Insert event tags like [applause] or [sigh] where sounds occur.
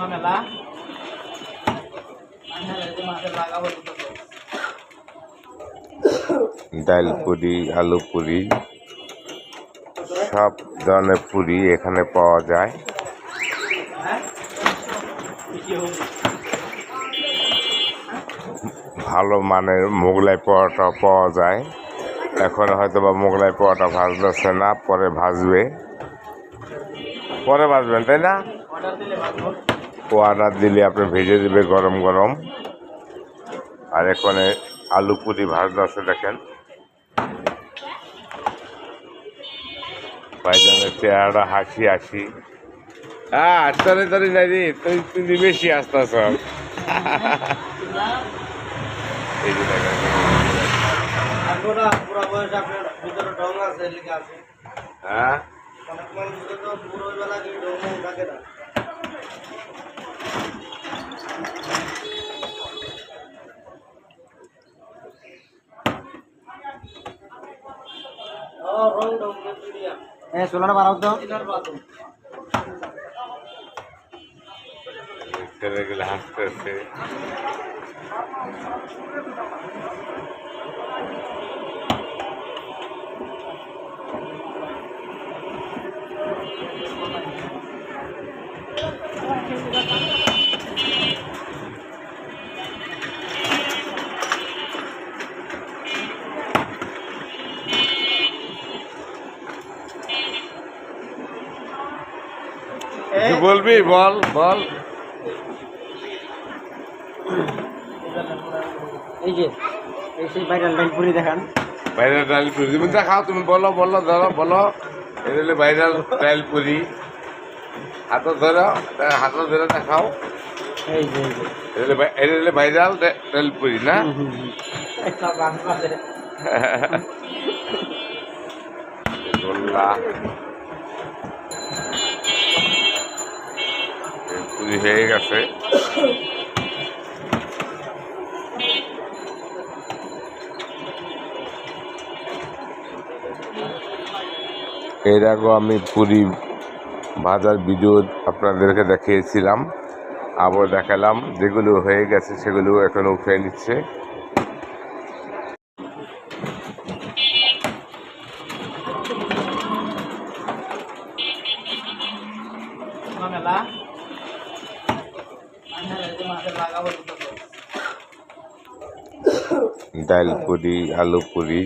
না মেলা। ডাল পুরি আলু পুরি সব ধরনের পুরি এখানে পাওয়া যায়। ভালো মানের মোগলাই পোয়াটা পাওয়া যায়। এখন হয়তো বা মোগলাই পোয়াটা ভাজতেছে না পরে ভাজবে। পরে ভাজবেন তাই না? অর্ডার দিলে আপনি ভেজে দিবে গরম গরম। আর এখানে আলু পুরি ভাজতেছে দেখেন। ভাইজানের চেহারা হাসি হাসি। হ্যাঁ তরে তরে নাই রে তুই তুমি বেশি আসতেছ। এই তো ইনার বাথরুম ছেলেগুলো হাসতেছে। কিছু বলবি? বল বল। এই যে এই সেই ভাইরাল ডাল পুরি দেখান। ভাইরাল ডাল পুরি। তুমি দেখাও তুমি বলো বলো ধরো বলো। এটা হলো ভাইরাল ডাল পুরি। হাত ধরো হাত ধরে দেখাও। এই যে ভাইরাল ডাল পুরি না? [laughs] [laughs] পুরি হয়ে গেছে। এর আগেও আমি পুরি ভাজার ভিডিও আপনাদেরকে দেখিয়েছিলাম, আবার দেখালাম, যেগুলো হয়ে গেছে সেগুলো এখন উঠে নিচ্ছে। ডাল পুরি আলু পুরি